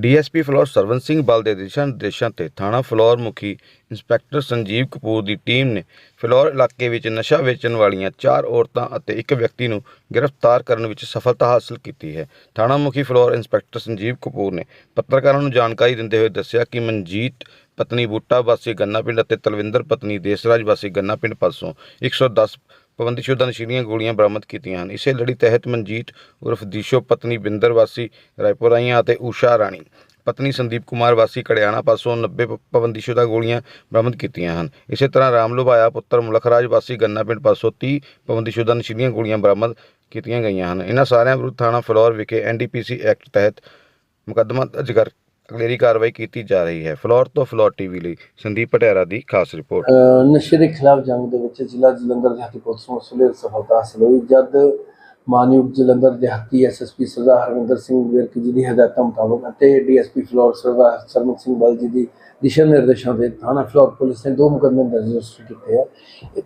DSP floor Sarwan Singh ਬਲ ਦੇ ਦਿਸ਼ਾ ਨਿਰਦੇਸ਼ਾਂ ਤੇ ਥਾਣਾ ਫਲੋਰ ਮੁਖੀ ਇੰਸਪੈਕਟਰ ਸੰਜੀਵ ਕਪੂਰ ਦੀ ਟੀਮ ਨੇ ਫਲੋਰ ਇਲਾਕੇ ਵਿੱਚ ਨਸ਼ਾ ਵੇਚਣ ਵਾਲੀਆਂ ਚਾਰ ਔਰਤਾਂ ਅਤੇ ਇੱਕ ਵਿਅਕਤੀ ਨੂੰ ਗ੍ਰਿਫਤਾਰ ਕਰਨ ਵਿੱਚ ਸਫਲਤਾ ਹਾਸਲ ਕੀਤੀ ਹੈ। ਥਾਣਾ ਮੁਖੀ ਫਲੋਰ ਇੰਸਪੈਕਟਰ ਸੰਜੀਵ ਕਪੂਰ ਨੇ ਪੱਤਰਕਾਰਾਂ ਨੂੰ ਜਾਣਕਾਰੀ ਦਿੰਦੇ ਹੋਏ ਦੱਸਿਆ ਕਿ ਮਨਜੀਤ ਪਤਨੀ ਬੂਟਾ ਵਾਸੀ ਗੰਨਾ ਪਿੰਡ ਅਤੇ ਤਲਵਿੰਦਰ ਪਤਨੀ ਦੇਸਰਾਜ ਵਾਸੀ ਗੰਨਾ ਪਿੰਡ ਪਾਸੋਂ 110 ਪਾਬੰਦੀਸ਼ੁਦਾ ਨਸ਼ੀਲੀਆਂ ਗੋਲੀਆਂ ਬਰਾਮਦ ਕੀਤੀਆਂ ਹਨ। ਇਸੇ ਲੜੀ ਤਹਿਤ ਮਨਜੀਤ ਉਰਫ ਦੀਸ਼ੋ, ਪਤਨੀ ਬਿੰਦਰ ਵਾਸੀ ਰਾਏਪੁਰਾਈਆਂ ਅਤੇ ਊਸ਼ਾ ਰਾਣੀ, ਪਤਨੀ ਸੰਦੀਪ ਕੁਮਾਰ ਵਾਸੀ ਕੜਿਆਣਾ ਪਾਸੋਂ 90 ਪ- ਪਾਬੰਦੀਸ਼ੁਦਾ ਗੋਲੀਆਂ ਬਰਾਮਦ ਕੀਤੀਆਂ ਹਨ। ਇਸੇ ਤਰ੍ਹਾਂ ਰਾਮ ਲੁਭਾਇਆ ਪੁੱਤਰ ਮੁਲਖਰਾਜ ਵਾਸੀ ਗੰਨਾ ਪਿੰਡ ਪਾਸੋਂ 30 ਪਾਬੰਦੀਸ਼ੁਦਾ ਨਸ਼ੀਲੀਆਂ ਗੋਲੀਆਂ ਬਰਾਮਦ ਕੀਤੀਆਂ ਗਈਆਂ ਹਨ। ਇਹਨਾਂ ਸਾਰਿਆਂ ਵਿਰੁੱਧ ਥਾਣਾ ਫਲੋਰ ਵਿਖੇ ਐਨਡੀਪੀਸੀ ਐਕਟ ਤਹਿਤ ਮੁਕੱਦਮਾ ਦਰਜ ਕਰ ਅਗਲੇਰੀ ਕਾਰਵਾਈ ਕੀਤੀ ਜਾ ਰਹੀ ਹੈ। ਫਲੋਰ ਤੋਂ ਫਲੋਰ ਟੀਵੀ ਲਈ ਸੰਦੀਪ ਪਟਿਆਲਾ ਦੀ ਖਾਸ ਰਿਪੋਰਟ। ਨਸ਼ੇ ਦੇ ਖਿਲਾਫ ਜੰਗ ਦੇ ਵਿੱਚ ਜ਼ਿਲ੍ਹਾ ਜਲੰਧਰ ਦਿਹਾਤੀ ਪੁਲਿਸ ਨੂੰ ਅਸਲੇ ਸਫਲਤਾ ਹਾਸਲ ਹੋਈ। ਜਦ ਮਾਨਯੋਗ ਜਲੰਧਰ ਦਿਹਾਤੀ ਐਸਐਸਪੀ ਸਰਦਾਰ ਹਰਵਿੰਦਰ ਸਿੰਘ ਵਿਰਕ ਜੀ ਦੀ ਹਦਾਇਤਾਂ ਮੁਤਾਬਕ ਅਤੇ ਡੀਐਸਪੀ ਫਲੋਰ ਸਰਦਾਰ ਸਰਮਨ ਸਿੰਘ ਬਲ ਜੀ ਦੀ ਦਿਸ਼ਾ ਨਿਰਦੇਸ਼ਾਂ ਤੇ ਥਾਣਾ ਫਲੋਰ ਪੁਲਿਸ ਨੇ ਦੋ ਮੁਕੱਦਮੇ ਦਰਜ ਕੀਤੇ ਹੈ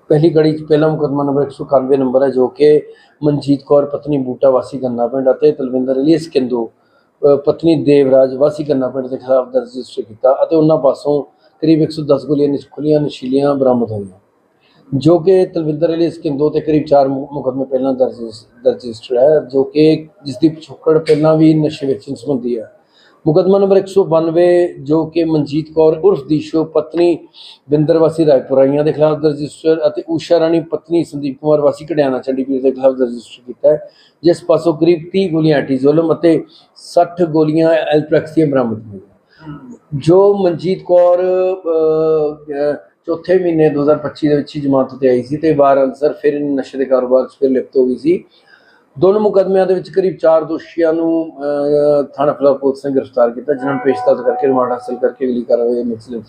ਪਹਿਲੀ ਕੜੀ 'ਚ ਪਹਿਲਾ ਮੁਕੱਦਮਾ ਨੰਬਰ 191 ਨੰਬਰ ਹੈ ਜੋ ਕਿ ਮਨਜੀਤ ਕੌਰ ਪਤਨੀ ਬੂਟਾ ਵਾਸੀ ਗੰਨਾ ਪਿੰਡ ਅਤੇ ਤਲਵਿੰਦਰ ਅਲੀਸ ਕਿੰਦੂ ਪਤਨੀ ਦੇਵਰਾਜ ਵਾਸੀ ਗੰਨਾ ਪਿੰਡ ਦੇ ਖਿਲਾਫ ਦਰਜ ਰਜਿਸਟਰ ਕੀਤਾ ਅਤੇ ਉਹਨਾਂ ਪਾਸੋਂ ਕਰੀਬ 110 ਗੋਲੀਆਂ ਨਿਸ਼- ਖੁੱਲੀਆਂ ਨਸ਼ੀਲੀਆਂ ਬਰਾਮਦ ਹੋਈਆਂ। ਜੋ ਕਿ ਤਲਵਿੰਦਰ ਅਲੀ ਸਕਿੰਦੋ ਤੇ ਕਰੀਬ 4 ਮੁਕਦਮੇ ਪਹਿਲਾਂ ਦਰਜ ਦਰਜ ਰਜਿਸਟਰ ਹੈ, ਜੋ ਕਿ ਜਿਸ ਦੀ ਪਿਛੋਕੜ ਪਹਿਲਾਂ ਵੀ ਨਸ਼ੇ ਵੇਚਣ ਸੰਬੰਧੀ ਹੈ। ਮੁਕਦਮਾ ਨੰਬਰ 192 ਜੋ ਕਿ ਮਨਜੀਤ ਕੌਰ ਉਰਫ ਦੀਸ਼ੋ ਪਤਨੀ ਬਿੰਦਰ ਵਾਸੀ ਰਾਏਪੁਰਾਈਆਂ ਦੇ ਖਿਲਾਫ ਰਜਿਸਟਰ ਅਤੇ ਊਸ਼ਾ ਰਾਣੀ ਪਤਨੀ ਸੰਦੀਪ ਕੁਮਾਰ ਵਾਸੀ ਕੜਿਆਣਾ ਚੰਡੀਗੜ੍ਹ ਦੇ ਖਿਲਾਫ ਰਜਿਸਟਰ ਕੀਤਾ ਹੈ ਜਿਸ ਪਾਸੋਂ ਕਰੀਬ 30 ਗੋਲੀਆਂ ਐਟੀਜ਼ੋਲਮ ਅਤੇ 60 ਗੋਲੀਆਂ ਐਲਪ੍ਰੈਕਸ ਦੀਆਂ ਬਰਾਮਦ ਹੋਈਆਂ। ਜੋ ਮਨਜੀਤ ਕੌਰ ਅਹ, ਅਹ, ਚੌਥੇ ਮਹੀਨੇ 2025 ਦੇ ਵਿੱਚ ਹੀ ਜਮਾਤ ਤੇ ਆਈ ਸੀ ਤੇ ਬਾਹਰ ਅੰਸਰ ਫਿਰ ਨਸ਼ੇ ਦੇ ਕਾਰੋਬਾਰ 'ਚ ਫਿਰ ਲਿਪਤ ਹੋ ਗਈ ਸੀ। ਦੋਨੋਂ ਮੁਕਦਮਿਆਂ ਦੇ ਵਿੱਚ ਕਰੀਬ 4 ਦੋਸ਼ੀਆਂ ਨੂੰ ਥਾਣਾ ਫਲੋਰ ਪੁਲਿਸ ਨੇ ਗ੍ਰਿਫਤਾਰ ਕੀਤਾ, ਜਿਨ੍ਹਾਂ ਨੂੰ ਪੇਸ਼ਤਰ ਕਰਕੇ ਰਿਮਾਂਡ ਹਾਸਲ ਕਰਕੇ ਅਗਲੀ ਕਾਰਵਾਈ ਮੁਕਸਲ